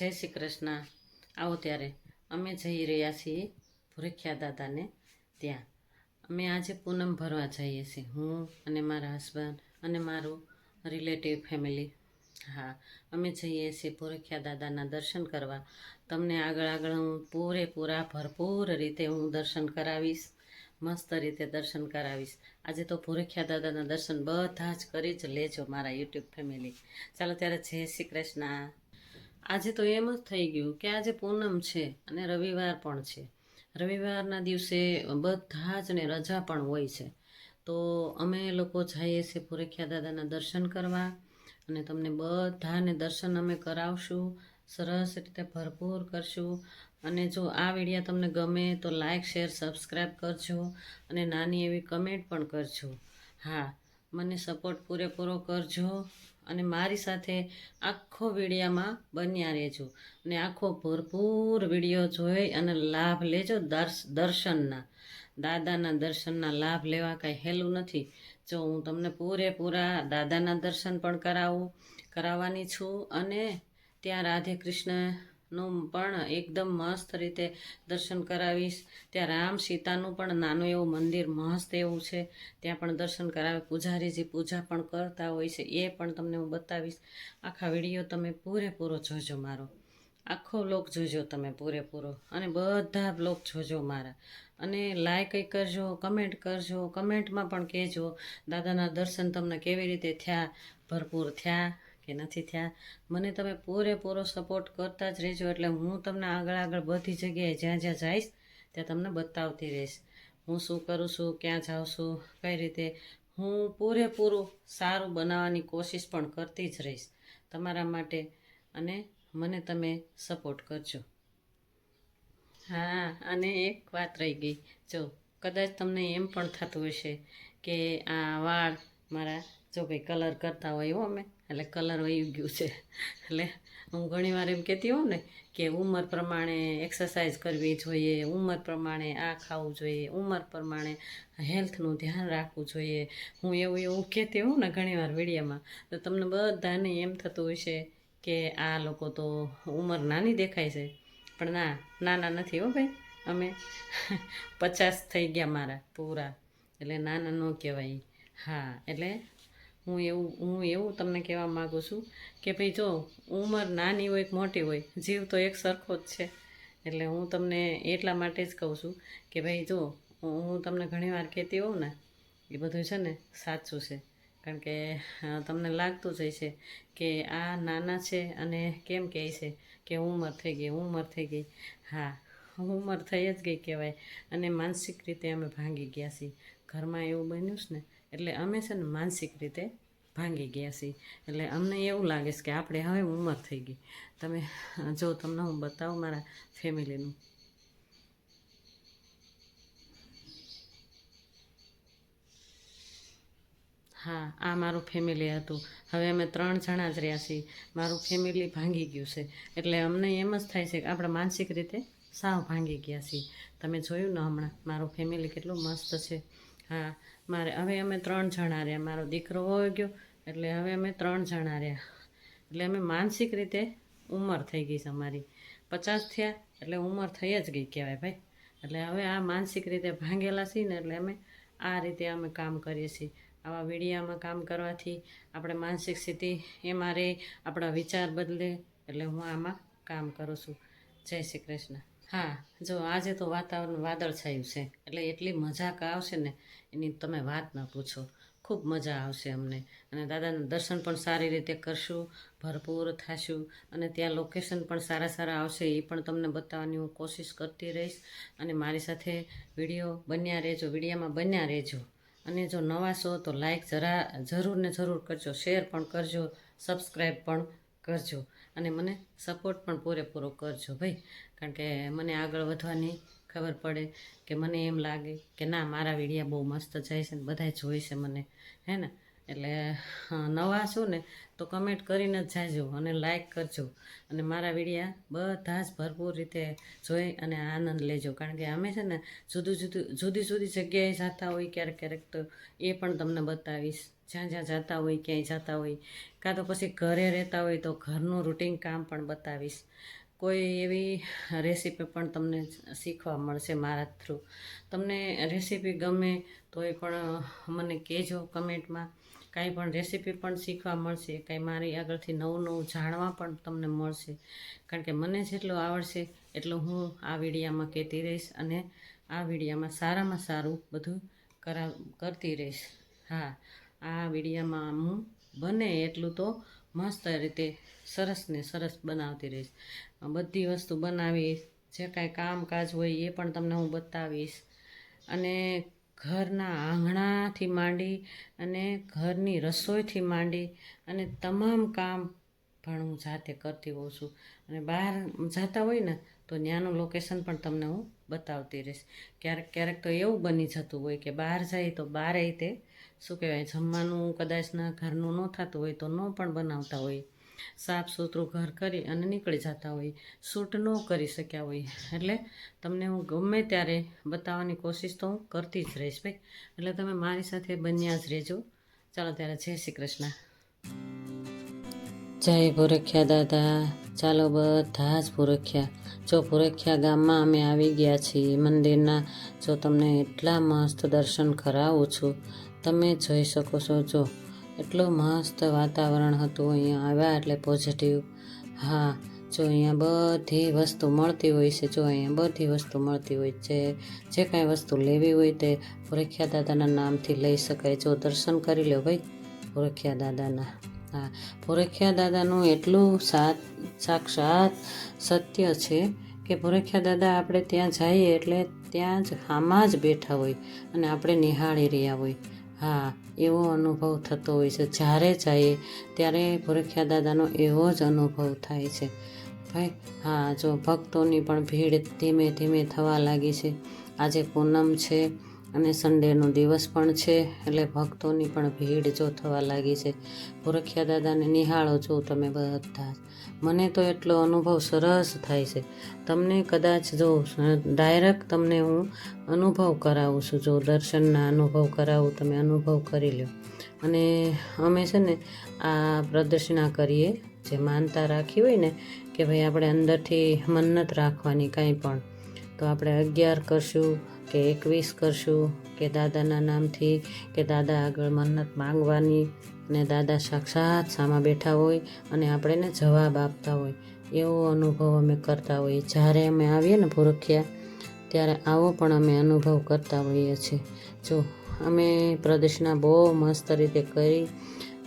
જય શ્રી કૃષ્ણ. આવો ત્યારે અમે જઈ રહ્યા છીએ ભૂરખિયા દાદાને ત્યાં. અમે આજે પૂનમ ભરવા જઈએ છીએ, હું અને મારા હસબન્ડ અને મારું રિલેટિવ ફેમિલી હા, અમે જઈએ છીએ ભૂરખિયા દાદાના દર્શન કરવા. તમને આગળ આગળ હું પૂરેપૂરા ભરપૂર રીતે હું દર્શન કરાવીશ, મસ્ત રીતે દર્શન કરાવીશ. આજે તો ભુરખ્યા દાદાના દર્શન બધા જ કરી જ લેજો મારા યુટ્યુબ ફેમિલી ચાલો ત્યારે જય શ્રી કૃષ્ણ. આજે તો એમ જ થઈ ગયું કે આજે પૂનમ છે અને રવિવાર પણ છે. રવિવારના દિવસે બધા જ ને રજા પણ હોય છે. તો અમે લોકો જઈએ છીએ ભૂરખિયા દાદાના દર્શન કરવા અને તમને બધાને દર્શન અમે કરાવશું. સરસ રીતે ભરપૂર કરશું. અને જો આ વીડિયો તમને ગમે તો લાઇક શેર સબસ્ક્રાઈબ કરજો અને નાની એવી કમેન્ટ પણ કરજો. હા, મને સપોર્ટ પૂરેપૂરો કરજો. અને મારી સાથે આખો વિડીયામાં બન્યા રહેજો. અને આખો ભરપૂર વીડિયો જોઈ અને લાભ લેજો દર્શ, દર્શનના. દાદાના દર્શનના લાભ લેવા કાંઈ હેલું નથી. જો હું તમને પૂરેપૂરા દાદાના દર્શન પણ કરાવું, કરાવવાની છું અને ત્યાં રાધે કૃષ્ણનું પણ એકદમ મસ્ત રીતે દર્શન કરાવીશ. ત્યાં રામ સીતાનું પણ નાનું એવું મંદિર મસ્ત એવું છે. ત્યાં પણ દર્શન કરાવે. પૂજારીજી પૂજા પણ કરતા હોય છે. એ પણ તમને હું બતાવીશ. આખા વીડિયો તમે પૂરેપૂરો જોજો મારો. આખો બ્લોગ જોજો તમે પૂરેપૂરો. અને બધા બ્લોગ જોજો મારા. અને લાઈક કરજો કમેન્ટ કરજો કમેન્ટમાં પણ કહેજો, દાદાના દર્શન તમને કેવી રીતે થયા? ભરપૂર થયા? કે નથી થયા. મને તમે પૂરેપૂરો સપોર્ટ કરતા જ રહેજો એટલે હું તમને આગળ આગળ બધી જગ્યાએ જ્યાં જ્યાં જઈશ, ત્યાં તમને બતાવતી રહીશ. હું શું કરું છું, ક્યાં જાઉં છું, કઈ રીતે? હું પૂરેપૂરું સારું બનાવવાની કોશિશ પણ કરતી જ રહીશ તમારા માટે અને મને તમે સપોર્ટ કરજો. હા, અને એક વાત રહી ગઈ. જો, કદાચ તમને એમ પણ થતું હશે કે આ વાળ મારા જો કંઈ કલર કરતા હોય હો અમે એટલે કલર વહી ગયું છે. એટલે હું ઘણીવાર એમ કહેતી હોઉં ને કે ઉંમર પ્રમાણે એક્સરસાઇઝ કરવી જોઈએ, ઉંમર પ્રમાણે આ ખાવું જોઈએ, ઉંમર પ્રમાણે હેલ્થનું ધ્યાન રાખવું જોઈએ. હું એવું એવું કહેતી હોઉં ને ઘણીવાર વિડીયામાં, તો તમને બધાને એમ થતું હશે કે આ લોકો તો ઉંમર નાની દેખાય છે. પણ ના, નાના નથી હો ભાઈ. અમે પચાસ થઈ ગયા મારા પૂરા. એટલે નાના ન કહેવાય. હા, એટલે હું એવું હું એવું તમને કહેવા માગું છું કે ભાઈ જો, ઉંમર નાની હોય કે મોટી હોય, જીવ તો એક સરખો જ છે. એટલે હું તમને એટલા માટે જ કહું છું કે ભાઈ જો, હું તમને ઘણીવાર કહેતી હોઉં ને, એ બધું છે ને સાચું છે. કારણ કે તમને લાગતું જ છે કે આ નાના છે અને કેમ કહે છે કે ઉંમર થઈ ગઈ, ઉંમર થઈ ગઈ. હા, ઉંમર થઈ જ ગઈ કહેવાય. અને માનસિક રીતે અમે ભાંગી ગયા છીએ. ઘરમાં એવું બન્યું છે ને એટલે અમે છે ને માનસિક રીતે ભાંગી ગયા છીએ. એટલે અમને એવું લાગે છે કે આપણે હવે ઉંમર થઈ ગઈ. તમે, જો તમને હું બતાવું મારા ફેમિલીનું. હા, આ મારું ફેમિલી હતું. હવે અમે ત્રણ જણા જ રહ્યા છીએ. મારું ફેમિલી ભાંગી ગયું છે. એટલે અમને એમ જ થાય છે કે આપણે માનસિક રીતે સાવ ભાંગી ગયા છીએ. તમે જોયું ને હમણાં, મારું ફેમિલી કેટલું મસ્ત છે. હા મારે, હવે અમે ત્રણ જણા રહ્યા. મારો દીકરો હોઈ ગયો, એટલે હવે અમે ત્રણ જણા રહ્યા. એટલે અમે માનસિક રીતે ઉંમર થઈ ગઈ છે અમારી. પચાસ થયા, એટલે ઉંમર થઈ જ ગઈ કહેવાય ભાઈ. એટલે હવે આ માનસિક રીતે ભાંગેલા છીએ ને, એટલે અમે આ રીતે અમે કામ કરીએ છીએ. આવા વીડિયામાં કામ કરવાથી આપણે માનસિક સ્થિતિ એમાં રહે, આપણા વિચાર બદલે, એટલે હું આમાં કામ કરું છું. જય શ્રી કૃષ્ણ. હા, જો આજે તો વાતાવરણ વાદળછાયું છે, એટલે એટલી મજાક આવશે ને, એની તમે વાત ન પૂછો. ખૂબ મજા આવશે અમને. અને દાદાના દર્શન પણ સારી રીતે કરશું, ભરપૂર થશું, અને ત્યાં લોકેશન પણ સારા સારા આવશે, એ પણ તમને બતાવવાની હું કોશિશ કરતી રહીશ. અને મારી સાથે વીડિયો બન્યા રહેજો, વિડીયામાં બન્યા રહેજો. અને જો નવા છો તો લાઈક જરા, જરૂર ને જરૂર કરજો, શેર પણ કરજો સબસ્ક્રાઈબ પણ કરજો. અને મને સપોર્ટ પણ પૂરેપૂરો કરજો ભાઈ. કારણ કે મને આગળ વધવાની ખબર પડે કે મને એમ લાગે કે ના, મારા વિડીયા બહુ મસ્ત જાય છે ને બધાય જોઈ છે મને. હે ને? એટલે નવા છું ને, તો કમેન્ટ કરીને જ જાજો અને લાઇક કરજો. અને મારા વિડીયા બધા જ ભરપૂર રીતે જોઈ અને આનંદ લેજો. કારણ કે અમે છે ને, જુદું જુદું, જુદી જુદી જગ્યાએ જતા હોય ક્યારેક ક્યારેક તો એ પણ તમને બતાવીશ. જ્યાં જ્યાં જતા હોય, ક્યાંય જતા હોય, કાં તો પછી ઘરે રહેતા હોય તો ઘરનું રૂટિન કામ પણ બતાવીશ. કોઈ એવી રેસીપી પણ તમને શીખવા મળશે મારા થ્રુ. તમને રેસીપી ગમે તોય પણ મને કહેજો કમેન્ટમાં. કાંઈ પણ રેસીપી પણ શીખવા મળશે, કાંઈ મારી આગળથી નવું નવું જાણવા પણ તમને મળશે. કારણ કે મને જેટલું આવડશે એટલું હું આ વિડીયામાં કહેતી રહીશ અને આ વિડીયામાં સારામાં સારું બધું કરા કરતી રહીશ. હા. આ વિડીયામાં હું બને એટલું તો મસ્ત રીતે સરસ ને સરસ બનાવતી રહીશ. બધી વસ્તુ બનાવીશ, જે કાંઈ કામકાજ હોય એ પણ તમને હું બતાવીશ. અને ઘરના આંગણાથી માંડી અને ઘરની રસોઈથી માંડી અને તમામ કામ પણ હું જાતે કરતી હોઉં છું. અને બહાર જતા હોય ને તો ત્યાંનું લોકેશન પણ તમને હું બતાવતી રહીશ. ક્યારેક ક્યારેક તો એવું બની જતું હોય કે બહાર જાય તો બારે તે શું કહેવાય, જમવાનું કદાચના ઘરનું ન થતું હોય તો ન પણ બનાવતા હોય. સાફ સુથરું ઘર કરી અને નીકળી જતા હોય. શૂટ ન કરી શક્યા હોય. એટલે તમને હું ગમે ત્યારે બતાવવાની કોશિશ તો હું કરતી જ રહીશ ભાઈ. એટલે તમે મારી સાથે બન્યા જ રહેજો. ચાલો ત્યારે જય શ્રી કૃષ્ણ. જય ભૂરખ્યા દાદા. ચાલો બધા જ ભૂરખ્યા. જો ભૂરખ્યા ગામમાં અમે આવી ગયા છીએ મંદિરના, જો તમને એટલા મસ્ત દર્શન કરાવું છું. તમે જોઈ શકો છો, જો એટલું મસ્ત વાતાવરણ હતું અહીંયા. આવ્યા એટલે પોઝિટિવ હા, જો અહીંયા બધી વસ્તુ મળતી હોય છે, જો અહીંયા બધી વસ્તુ મળતી હોય છે. જે કાંઈ વસ્તુ લેવી હોય તે ભૂરખ્યા દાદાના નામથી લઈ શકાય. જો દર્શન કરી લો ભાઈ ભૂરખ્યા દાદાના. હા ભૂરખ્યા દાદાનું એટલું સાત, સાક્ષાત સત્ય છે કે ભૂરખ્યા દાદા આપણે ત્યાં જઈએ એટલે ત્યાં જ આમાં જ બેઠા હોય અને આપણે નિહાળી રહ્યા હોય. હા, એવો અનુભવ થતો હોય છે. જ્યારે જઈએ ત્યારે ભૂરખ્યા દાદાનો એવો જ અનુભવ થાય છે. ભાઈ, હા, જો ભક્તોની પણ ભીડ ધીમે ધીમે થવા લાગી છે. આજે પૂનમ છે. અને સન્ડેનો દિવસ પણ છે, એટલે ભક્તોની પણ ભીડ જો થવા લાગી છે. ભૂરખ્યા દાદાને નિહાળો છો તમે બધા. મને તો એટલો અનુભવ સરસ થાય છે. તમને કદાચ જો ડાયરેક્ટ તમને હું અનુભવ કરાવું છું, જો દર્શનના અનુભવ કરાવું, તમે અનુભવ કરી લો. અને અમે છે ને આ પ્રદર્શના કરીએ, જે માનતા રાખી હોય ને, કે ભાઈ આપણે અંદરથી મન્નત રાખવાની કાંઈ પણ. તો આપણે અગિયાર કરશું કે એકવીસ કરશું કે દાદાના નામથી કે દાદા આગળ મન્નત માંગવાની અને દાદા સાક્ષાત સામા બેઠા હોય અને આપણે એને જવાબ આપતા હોય. એવો અનુભવ અમે કરતા હોઈએ. જ્યારે અમે આવીએ ને ભૂરખિયા, ત્યારે આવો પણ અમે અનુભવ કરતા હોઈએ છીએ. જો, અમે પ્રદર્શના બહુ મસ્ત રીતે કરી.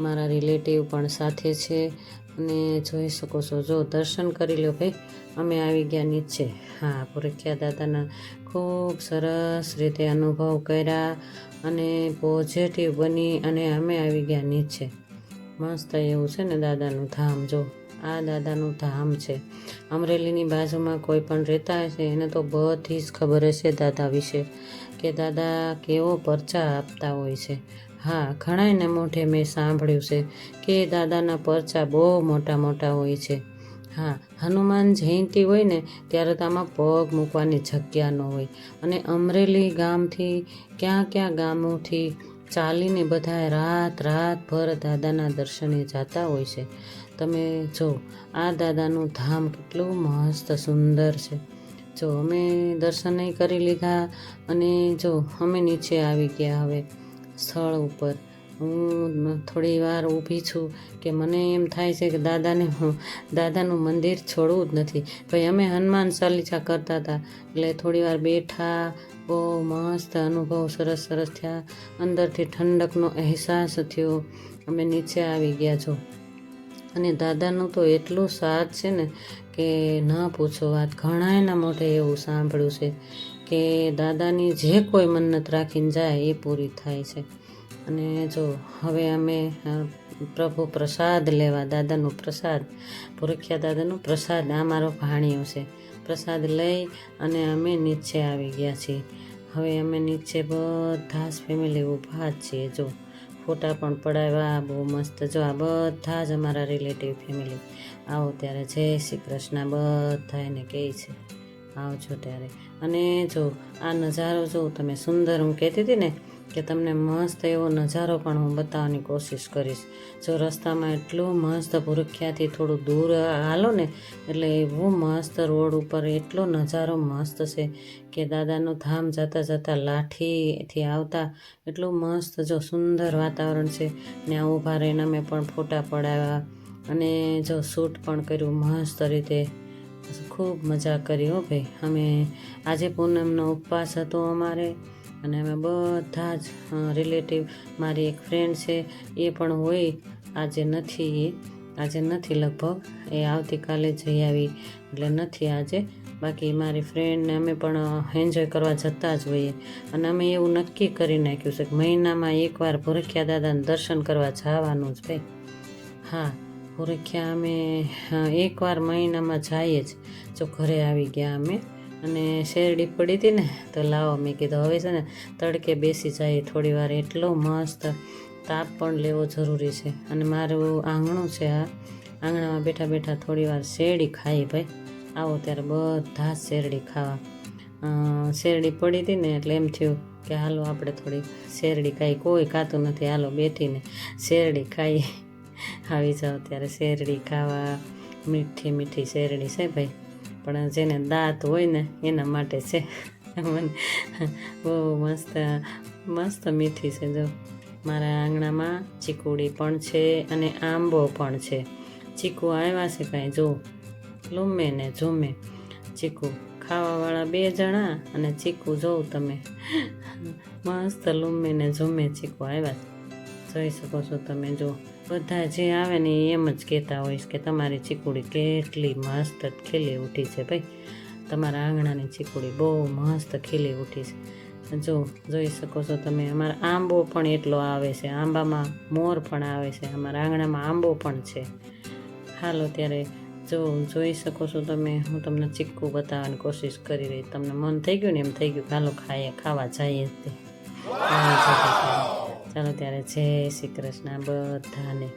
મારા રિલેટિવ પણ સાથે છે. અને જોઈ શકો છો. જો દર્શન કરી લો ભાઈ, અમે આવી ગયા નીચે. હા પુરખ્યા દાદાના ખૂબ સરસ રીતે અનુભવ કર્યા અને પોઝિટિવ બની અને અમે આવી ગયા નીચે. મસ્ત એવું છે ને દાદાનું ધામ, જો. આ દાદાનું ધામ છે. અમરેલીની બાજુમાં કોઈ પણ રહેતા હશે, એને તો બધી જ ખબર હશે દાદા વિશે કે દાદા કેવો પરચા આપતા હોય છે. હા, ઘણાયને મોઢે મેં સાંભળ્યું છે કે દાદાના પરચા બહુ મોટા મોટા હોય છે. હા, હનુમાન જયંતિ હોય ને, ત્યારે તો આમાં પગ મૂકવાની જગ્યા ન હોય. અને અમરેલી ગામથી ક્યાં ક્યાં ગામોથી ચાલીને બધા રાત રાતભર દાદાના દર્શને જતા હોય છે. તમે જો, આ દાદાનું ધામ કેટલું મસ્ત સુંદર છે. જો, અમે દર્શન કરી લીધા અને જો, અમે નીચે આવી ગયા હવે સ્થળ ઉપર. હું થોડી વાર ઊભી છું કે મને એમ થાય છે કે દાદાને હું, દાદાનું મંદિર છોડવું જ નથી. ભાઈ, અમે હનુમાન ચાલીસા કરતા હતા. એટલે થોડી વાર બેઠા, બહુ મસ્ત અનુભવ સરસ સરસ થયા. અંદરથી ઠંડકનો અહેસાસ થયો. અમે નીચે આવી ગયા છો. અને દાદાનું તો એટલું સાથ છે ને કે ન પૂછો વાત. ઘણાયના મોઢે એવું સાંભળ્યું છે કે દાદાની જે કોઈ મન્નત રાખીને જાય એ પૂરી થાય છે. અને જો હવે અમે પ્રભુ પ્રસાદ લેવા, દાદાનું પ્રસાદ, પુરખ્યા દાદાનો પ્રસાદ, આ મારો ભાણિયો છે. પ્રસાદ લઈ અને અમે નીચે આવી ગયા છીએ. હવે અમે નીચે બધા જ ફેમિલી ઊભા જ છીએ. જો, ફોટા પણ પડાવ્યા બહુ મસ્ત. જો, આ બધા જ અમારા રિલેટિવ ફેમિલી આવો ત્યારે જય શ્રી કૃષ્ણ. બધા એને કહે છે. આવજો ત્યારે. અને જો, આ નજારો જો તમે સુંદર, હું કહેતી હતી ને કે તમને મસ્ત એવો નજારો પણ હું બતાવવાની કોશિશ કરીશ. જો રસ્તામાં એટલું મસ્ત ભૂરખ્યાથી થોડું દૂર હાલો ને, એટલે એવું મસ્ત રોડ ઉપર એટલો નજારો મસ્ત છે કે દાદાનું ધામ જતાં જતાં લાઠીથી આવતા એટલું મસ્ત જો સુંદર વાતાવરણ છે. ને ઊભા રહીને અમે પણ ફોટા પડાવ્યા અને જો શૂટ પણ કર્યું મસ્ત રીતે. ખૂબ મજા કરી હો ભાઈ. અમે આજે પૂનમનો ઉપવાસ હતો અમારે. અને અમે બધા જ રિલેટિવ મારી એક ફ્રેન્ડ છે, એ પણ હોય, આજે નથી એ આજે નથી લગભગ, એ આવતીકાલે જઈ આવી, એટલે નથી આજે, બાકી મારી ફ્રેન્ડને અમે પણ એન્જોય કરવા જતા જ હોઈએ. અને અમે એવું નક્કી કરી નાખ્યું છે કે મહિનામાં એકવાર ભૂરખ્યા દાદાને દર્શન કરવા જવાનું જ ભાઈ. હા, ભૂરખ્યા અમે એકવાર મહિનામાં જઈએ જ. જો ઘરે આવી ગયા અમે અને શેરડી પડી હતી ને, તો લાવો મેં કીધું, હવે છે ને તડકે બેસી જાય, થોડી વાર એટલો મસ્ત તાપ પણ લેવો જરૂરી છે. અને મારું આંગણું છે આ, આંગણામાં બેઠા બેઠા થોડી વાર શેરડી ખાઈ ભાઈ. આવો ત્યારે બધા શેરડી ખાવા. શેરડી પડી હતી ને એટલે એમ થયું કે હાલો આપણે થોડી શેરડી ખાઈ, કોઈ ખાતું નથી, હાલો બેઠીને શેરડી ખાઈ. આવી જાઓ ત્યારે શેરડી ખાવા. મીઠી મીઠી શેરડી છે ભાઈ. પણ જેને દાંત હોય ને એના માટે છે. મને બહુ મસ્ત મસ્ત મીઠી છે જો. મારા આંગણામાં ચીકુડી પણ છે અને આંબો પણ છે. ચીકુ આવ્યા છે કાંઈ? જો લૂમે ને ઝૂમે ચીકુ ખાવાવાળા બે જણા અને ચીકુ જોઉં તમે. મસ્ત લૂમે ને ઝૂમે ચીકુ આવ્યા છે. જોઈ શકો છો તમે, જો. બધા જે આવે ને એમ જ કહેતા હોઈશ કે તમારી ચીકુડી કેટલી મસ્ત ખીલી ઉઠી છે ભાઈ. તમારા આંગણાની ચીકુડી બહુ મસ્ત ખીલી ઉઠી છે. જો જોઈ શકો છો તમે, અમારા આંબો પણ એટલો આવે છે. આંબામાં મોર પણ આવે છે. અમારા આંગણામાં આંબો પણ છે. હાલો ત્યારે જો જોઈ શકો છો તમે, હું તમને ચીક્કું બતાવવાની કોશિશ કરી રહી. તમને મન થઈ ગયું ને એમ થઈ ગયું ચાલો ખાઈએ, ખાવા જઈએ. તે. ચાલો ત્યારે જય શ્રી કૃષ્ણ બધાને.